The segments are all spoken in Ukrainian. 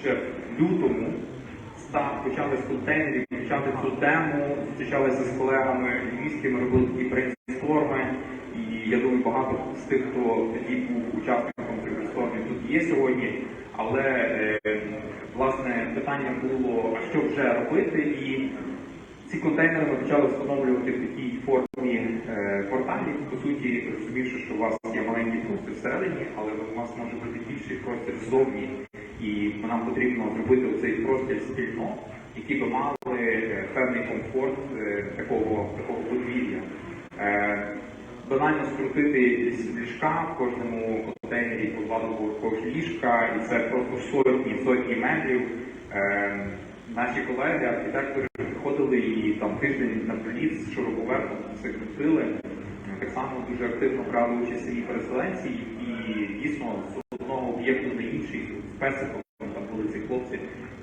ще в лютому почали з контейнерів, почати цю тему, зустрічалися з колегами львівськими, робили такі брейнсторми. І я думаю, багато з тих, хто тоді був учасником цих брейнстормів, тут є сьогодні. Але е, власне питання було, а що вже робити, і ці контейнери ми почали встановлювати в такій формі е, порталів. По суті, розумівши, що у вас є маленький простір всередині, але у вас може бути більший простір ззовні, і нам потрібно зробити цей простір спільно, який би мали е, певний комфорт е, такого, такого подвір'я. Е, банально скрутити ліжка в кожному контейнері по два двоповерхових ліжка, і це просто сотні, сотні метрів. Наші колеги, архітектори приходили і там тиждень на приліт з шуруповертом все крутили. Так само дуже активно брали участь самі переселенці, і дійсно одного об'єкту на інший, з песиком, там були ці хлопці,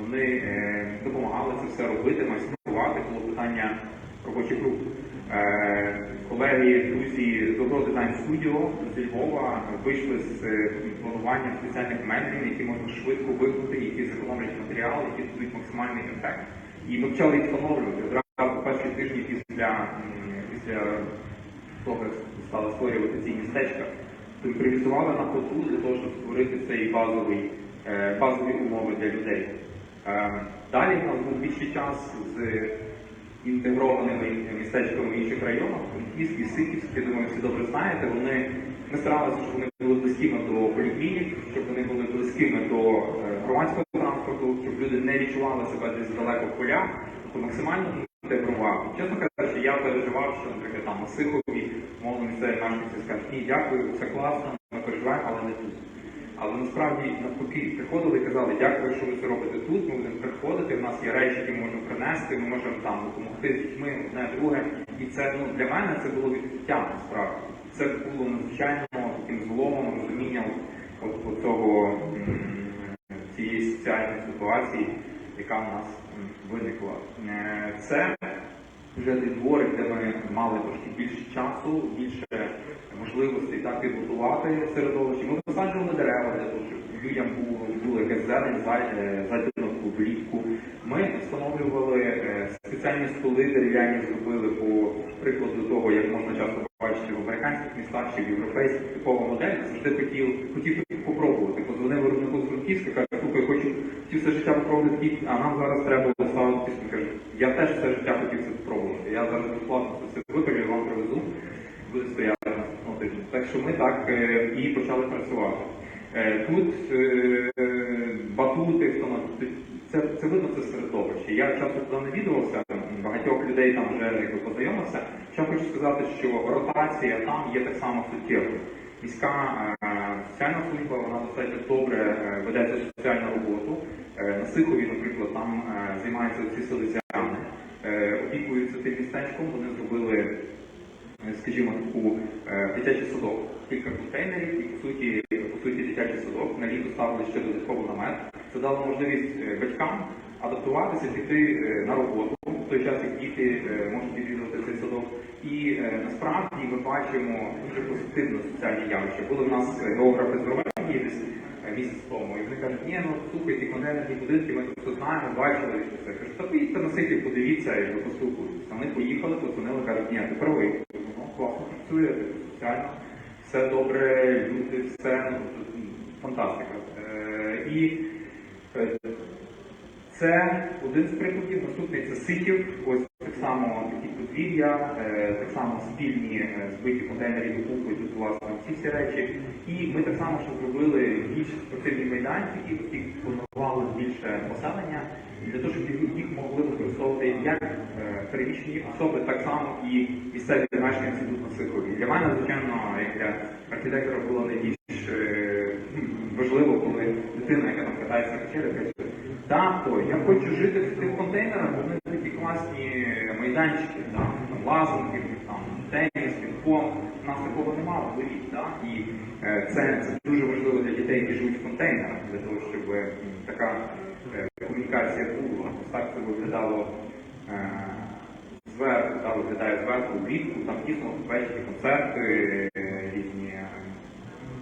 вони е, допомагали це все робити, майструвати, було питання робочих груп. Е, колеги, друзі з Добро Дизайн Студіо з Львова вийшли з е, плануванням спеціальних метрів, які можна швидко вигнути, які зекономлять матеріал, які дадуть максимальний ефект. І ми почали встановлювати одразу перші тижні після, після того, як стали створювати ці містечка. То імпровізували на ходу для того, щоб створити цей базовий, е, базові умови для людей. Е, Далі в нас був більший час з інтегрованими містечками в інших районах, Франківський, Сихівський, я думаю, всі добре знаєте. Вони ми старалися, щоб вони були близькими до поліклінік, щоб вони були близькими до е, громадського транспорту, щоб люди не відчували себе десь далеко в полях, тобто максимально інтегрував. Чесно кажучи, я переживав, що, наприклад, там на Місцеві мешканці скажуть, ні, дякую, все класно, ми переживаємо, але не тут. Але насправді навпаки приходили і казали, дякую, що ви це робите тут. Ми будемо приходити. У нас є речі, які можемо принести. Ми можемо там допомогти з дітьми, одне друге. І це ну для мене це було відкриття насправді. Це було надзвичайно таким зломом, розумінням от, от цього цієї соціальної ситуації, яка в нас виникла. Е, Це вже той дворик, де ми мали трошки більше часу, більше можливостей так підготувати середовище. Ми посаджували дерева для того, щоб людям було, було якась зелень, затінок влітку. Ми встановлювали е, спеціальні столи дерев'яні зробили по прикладу того, як можна часто бачити в американських містах чи в європейських типова модель. Завжди хотів, хотів попробувати. Позвонив виробнику з Франківська, хотів все життя попробувати такий, а нам зараз треба ставити пісню. Каже, я теж все життя хотів це спробувати. Я зараз безплатно це все випилю, вам привезу, буде стояти на тижня. Так що ми так е, і почали працювати. Е, Тут е, батути, це, це видно це середовище. Я часто туди навідувався, багатьох людей там вже якби, познайомився. Що хочу сказати, що ротація там є так само суттєвою. Міська соціальна служба вона достатньо добре е, веде цю соціальну роботу. Е, На Сихові, наприклад, там е, займаються ці селезяни, е, опікуються тим містечком. Вони зробили, скажімо, таку дитячий садок, кілька контейнерів, і по суті, по суті, дитячий садок. На літо ставили ще додатково намет. Це дало можливість батькам адаптуватися, піти на роботу в той час, як діти можуть відвідувати цей садок. І насправді ми бачимо дуже позитивне соціальне явище. Були в нас географи з Норвегії десь е, і вони кажуть, ні, ну слухай, ті контейнерні будинки, ми тут все знаємо, бачили і все. Кажуть, та поїдьте на Сихів, подивіться, і ви. Вони поїхали, подзвонили, кажуть, ні, ти правий, ну, класно працює, соціально, все добре, люди, все, ну, фантастика. Е, і е, це один з прикладів. Наступний це Сихів. Ось само такі подвір'я, е, так само спільні е, збиті контейнери докупи, тут власне ці всі речі. І ми так само ще зробили більше спортивні майданчики, які планували більше поселення, для того, щоб їх- могли використовувати як е, переміщені особи, так само і місцеві мешканці тут на Сихові. Для мене, звичайно, як для архітектора було найбільш е, важливо, коли дитина, яка там катається на качелі, каже, так, я хочу жити в тих контейнерах, вони такі класні майданчики, там, там теніс, пінг-понг. У нас такого немає дворі, так? І е, це, це дуже важливо для дітей, які живуть в контейнерах, для того, щоб м, така е, комунікація була. Ось так це виглядало е, зверху, так, виглядає зверху влітку, там дійсно ввечері концерти е, різні, е,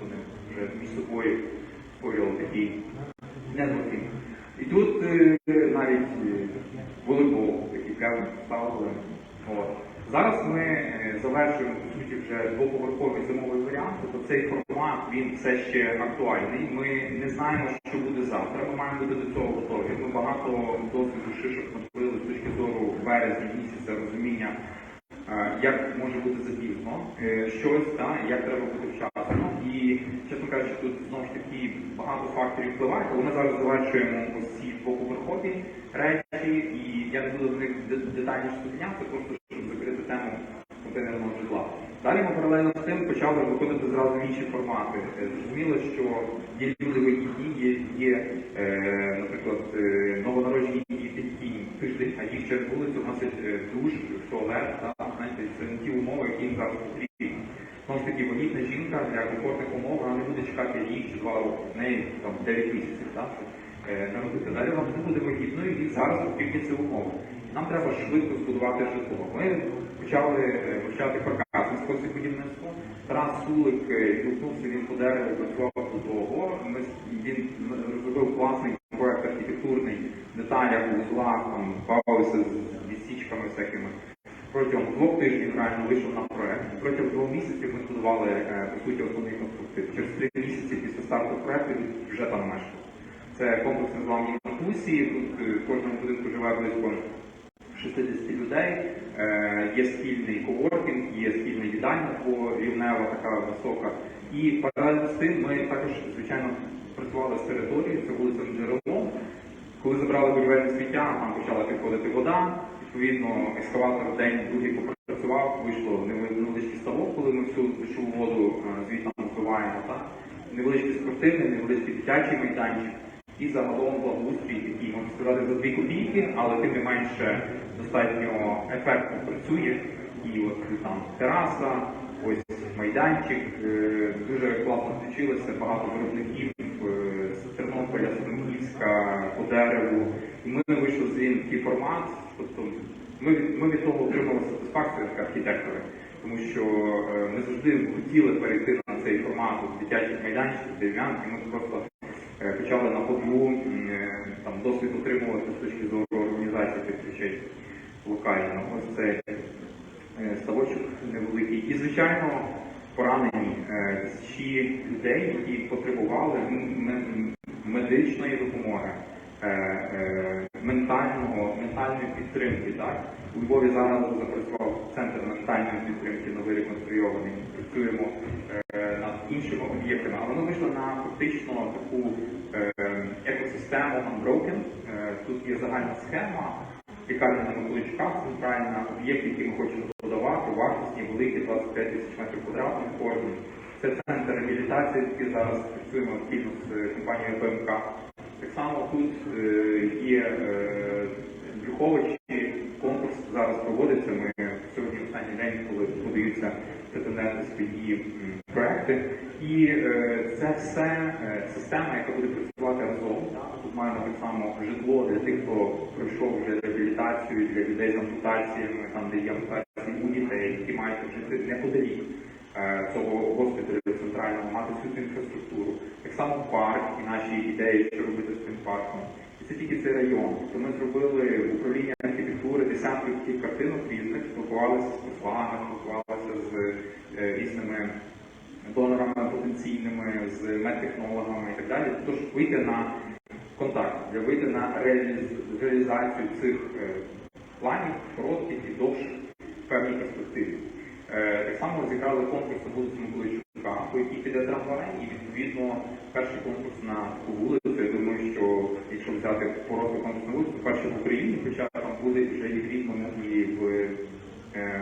вони вже між собою створювали такі. І тут е, навіть е, волейбол, певний ставили. От. Зараз ми е, завершуємо по суті вже двоповерховий зимовий варіант, тобто цей формат він все ще актуальний. Ми не знаємо, що буде завтра. Ми маємо бути до цього готові. Ми багато досвіду шишок набили з точки зору березня місяця розуміння, е, як може бути запізно е, щось, та, як треба бути вчасно. І, чесно кажучи, тут знову ж таки багато факторів впливають, але ми зараз завершуємо ось ці двоповерхові речі, і я не буду в них де- детальніше зупинятися, просто щоб закрити тему контейнерного житла. Далі ми паралельно з тим почали виходити зразу в інші формати. Е, Зрозуміло, що є люди вихідні, є, є е, наприклад, е, новонароджені які тиждень, а їх через вулицю носять е, душ, туалет, та, знаєте, це не ті умови, які їм зараз потрібні. Знову ж таки, вагітна жінка для комфортних умов вона не буде чекати рік чи два роки. В неї там 9 місяців, так? Е, народити. Далі вона не буде вагітною і зараз потрібні ці умови. Нам треба швидко збудувати житло. Ми почали е, вивчати каркасний спосіб будівництва. Тарас Сулик е, він по дереву працював до того. Він розробив класний проект архітектурний деталях, у узлах, там бавився з відсічками всякими. Протягом двох тижнів реально вийшов на проект. Протягом двох місяців ми збудували е, по суті основний конструктив. Через три місяці після старту проекту вже там мешкав. Це комплекс названий Матусі. Тут е, в кожному будинку живе близько 60 людей. Е, Є спільний коворкінг, є спільна їдальня рівнева, така висока. І паралельно з тим ми також, звичайно, працювали з територією, це вулиця Джерело. Коли забрали будівельне сміття, там почала підходити вода. Відповідно, ескаватор день другий попрацював, вийшло невеличкий ставок, коли ми всю дощову воду е, звідти. Так? Невеличкий спортивний, невеличкий дитячий майданчик. І загалом благоустрій, який можна сказати за 2 копійки, але тим не менше достатньо ефектно працює. І от там тераса, ось майданчик, е, дуже класно включилося, багато виробників е, з Тернополя, з Франківська, по дереву. І ми вийшли з такий формат. Тобто ми, ми від того отримали сатисфакцію як архітектори, тому що е, ми завжди хотіли перейти на цей формат дитячих майданчиків, дерев'яних, і ми просто почали на ходу е, там досвід отримувати з точки зору організації тих речей локально. Ось це е, ставочок невеликий. І, звичайно, поранені е, тисячі людей, які потребували медичної допомоги, е, е, ментального, ментальної підтримки. Так? У Львові зараз запрацював центр ментальної підтримки новий реконструйований. Працюємо е, над іншими об'єктами, але ми вийшли на фактично таку е, екосистему Unbroken. Е, Тут є загальна схема, лікарня на Миколичка, центральна, об'єкт, який ми хочемо додавати, вартісні, великі, 25 тисяч метрів квадратних кожен. Це центр реабілітації, який зараз працюємо активно з компанією БМК. Так само тут є Брюховичі, конкурс зараз проводиться. Ми сьогодні останній день, коли подаються свої проекти. І е, це все е, система, яка буде працювати разом. Тут маємо так само житло для тих, хто пройшов вже реабілітацію, для людей з ампутаціями, там де є ампутації у дітей, які мають жити неподалік е, цього госпіталю центрального, мати всю цю інфраструктуру. Так само парк і наші ідеї, що робити з цим парком. І це тільки цей район. Тобто ми зробили в управлінні архітектури десятки таких картинок різних, спілкувалися з послами, спілкувалися з е, різними донорами потенційними, з медтехнологами і так далі. Тож вийти на контакт, вийти на реалізацію цих е, планів, коротких і довших в певній перспективі. Е, Так само зіграли конкурс на вулиці Миколайчука, по якій піде трамвай, і відповідно перший конкурс на таку вулицю. Я думаю, що якщо взяти короткий конкурс на вулицю, перший в Україні, хоча там буде вже і в Рівному, і в е,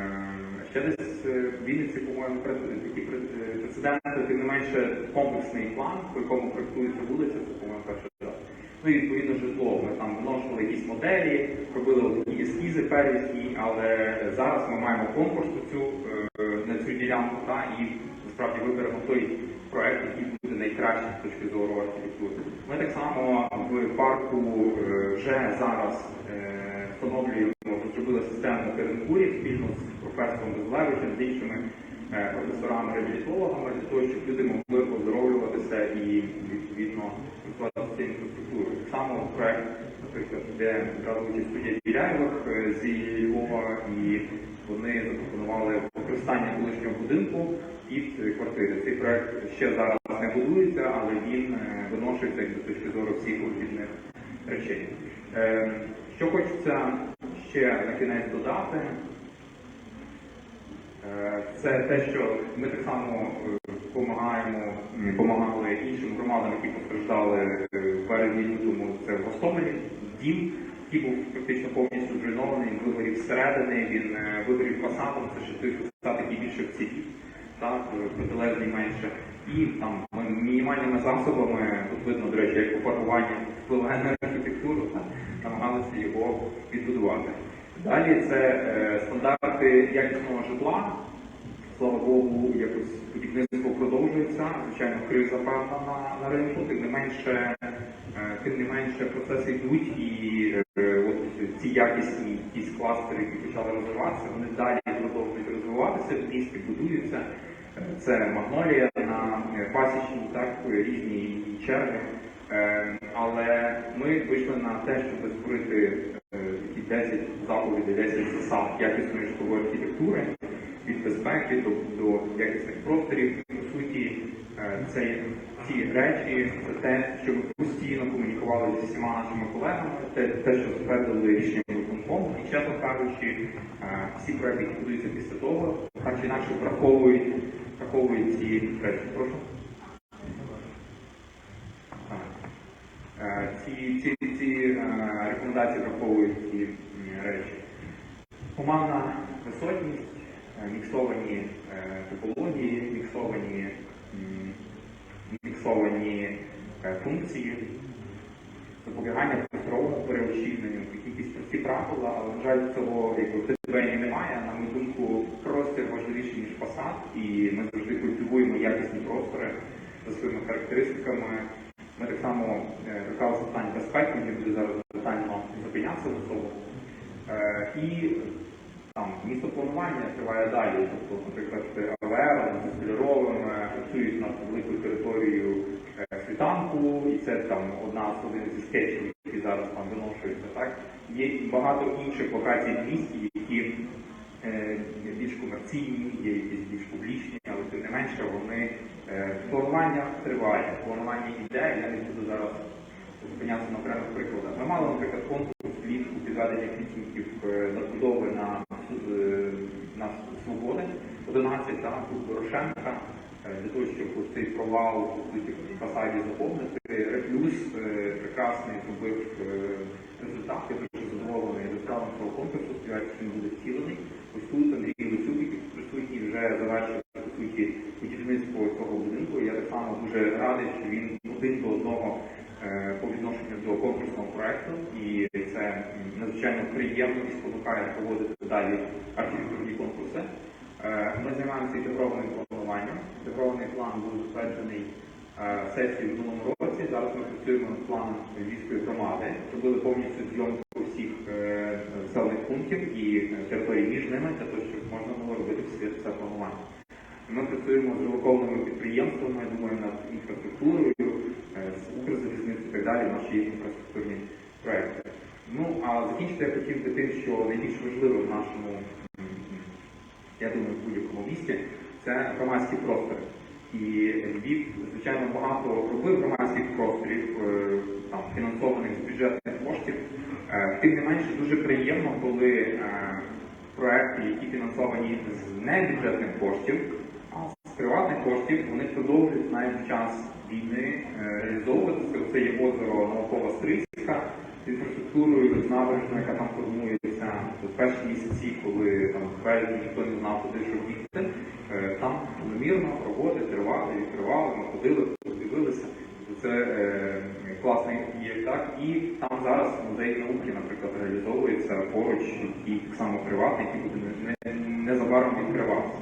ще десь в Вінниці, по-моєму, такі е, прецеденти, тим не менше комплексний план, по якому проєктується вулиця, це, по-моєму, перший раз. Ну і відповідно житло. Ми там виношували якісь моделі, робили такі ескізи первісні, але зараз ми маємо конкурс цю, е, на цю ділянку та, і насправді виберемо той проект, який буде найкращий з точки зору архітектури. Ми так само в парку е, вже зараз встановлюємо, розробили систему керенкурів спільно з професором Безлевичем, з іншими е, професорами-реабілітологами, для того, щоб люди могли оздоровлюватися і відповідно працювати з цією інфраструктурою. Так само проект брала участь студія Біляєвих е, зі Львова, і вони запропонували використання колишнього будинку під квартири. Цей проект ще зараз не будується, але він е, виношується з точки зору всіх необхідних речей. Що хочеться ще на кінець додати, Це те, що ми так само допомагаємо, допомагали іншим громадам, які постраждали е, в березні лютому. Це в Гостомелі дім, який був практично повністю зруйнований, він вигорів зсередини, він е, вигорів фасадом, це ще той фасад, який більше вцілів, так, е, протилежний менше. І там мінімальними засобами, тут видно, до речі, як пофарбування впливає на архітектуру, намагалися його відбудувати. Далі це е, стандарти якісного житла. Слава Богу, якось будівництво продовжується. Звичайно, криза певна на, на ринку, тим не менше, е, тим не менше процеси йдуть і е, от ці якісні якісь кластери, які почали розвиватися, вони далі продовжують розвиватися, в місті будуються. Це магнолія на пасічній, так, різні черги. Але ми вийшли на те, щоб створити 10 заповідей, 10 засад якісної житлової архітектури від безпеки до, до якісних просторів. По суті, е, це ці речі, це те, що ми постійно комунікували зі всіма нашими колегами, те, те що затвердили рішення виконкому. І чесно кажучи, е, всі проекти, які будуються після того, так чи інакше враховують, враховують ці речі. Прошу. Так. Е, Ці, ці, ці е, рекомендації враховують ці речі. Командна висотність, е, міксовані е, топології, міксовані, міксовані функції, запобігання просторовому переощільненню, якісь прості правила, але, на жаль, цього якби, немає. На мою думку, простір важливіший, ніж фасад, і ми завжди культивуємо якісні простори за своїми характеристиками. Ми так само е, торкалися питань безпеки, не буду зараз детально зупинятися до цього. Е, І там містопланування триває далі. Тобто, наприклад, АВР з кольоровим е, працюють над великою територією е, світанку, і це там одна з один зі скетчів, які зараз там виношуються. Так є багато інших локацій в місті, які е, більш комерційні, є якісь більш публічні, але тим не менше вони е, планування триває, планування іде. Я не буду зараз зупинятися на окремих прикладах. Ми мали, наприклад, конкурс влітку підведення підсумків е, забудови на, е, на свободи 11, так, тут Порошенка, е, для того, щоб цей провал в фасаді заповнити. Реплюс прекрасний зробив результат, я дуже задоволений результатом цього конкурсу, сподіваюся, він буде втілений. Ось тут Андрій Лисюк, який присутній, вже завершив по суті будівництво цього само дуже радий, що він один до одного е, по відношенню до конкурсного проекту, і це надзвичайно приємно і спонукає проводити далі архітектурні конкурси. Е, Ми займаємося інтегрованим плануванням. Інтегрований план був затверджений е, сесією в минулому році. Зараз ми працюємо над планом Львівської громади. Зробили повністю зйомку всіх населених пунктів і територій між ними для того, щоб можна було робити все планування. Ми працюємо з релокованими підприємствами, думаємо над інфраструктурою, е, з Укрзалізницею і так далі, наші інфраструктурні проекти. Ну а закінчити я хотів би тим, що найбільш важливе в нашому, я думаю, в будь-якому місті, це громадські простори. І Львів, звичайно, багато робив громадських просторів, е, там, фінансованих з бюджетних коштів. Е, Тим не менше, дуже приємно, коли проекти, які фінансовані з небюджетних коштів, з приватних коштів, вони продовжують навіть в час війни е, реалізовуватися. Це є озеро Наукова Стрийська з інфраструктурою, з набережною, яка там формується в перші місяці, коли там березні ніхто не знав, куди що їхати. Е, Там планомірно роботи тривали, відкривали, ми ходили, подивилися. Це е, класний є так. І там зараз музей науки, наприклад, реалізовується поруч, який так само приватний, який буде не- не- незабаром відкриватися.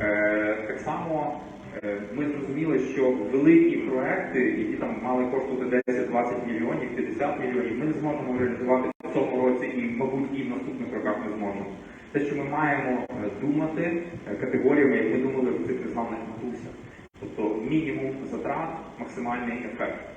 Е, так само е, ми зрозуміли, що великі проекти, які там мали коштувати 10-20 мільйонів, 50 мільйонів, ми не зможемо реалізувати в цьому році і, мабуть, і в наступних роках не зможемо. Те, що ми маємо е, думати категоріями, як ми думали в цих рекламних матусях. Тобто мінімум затрат, максимальний ефект.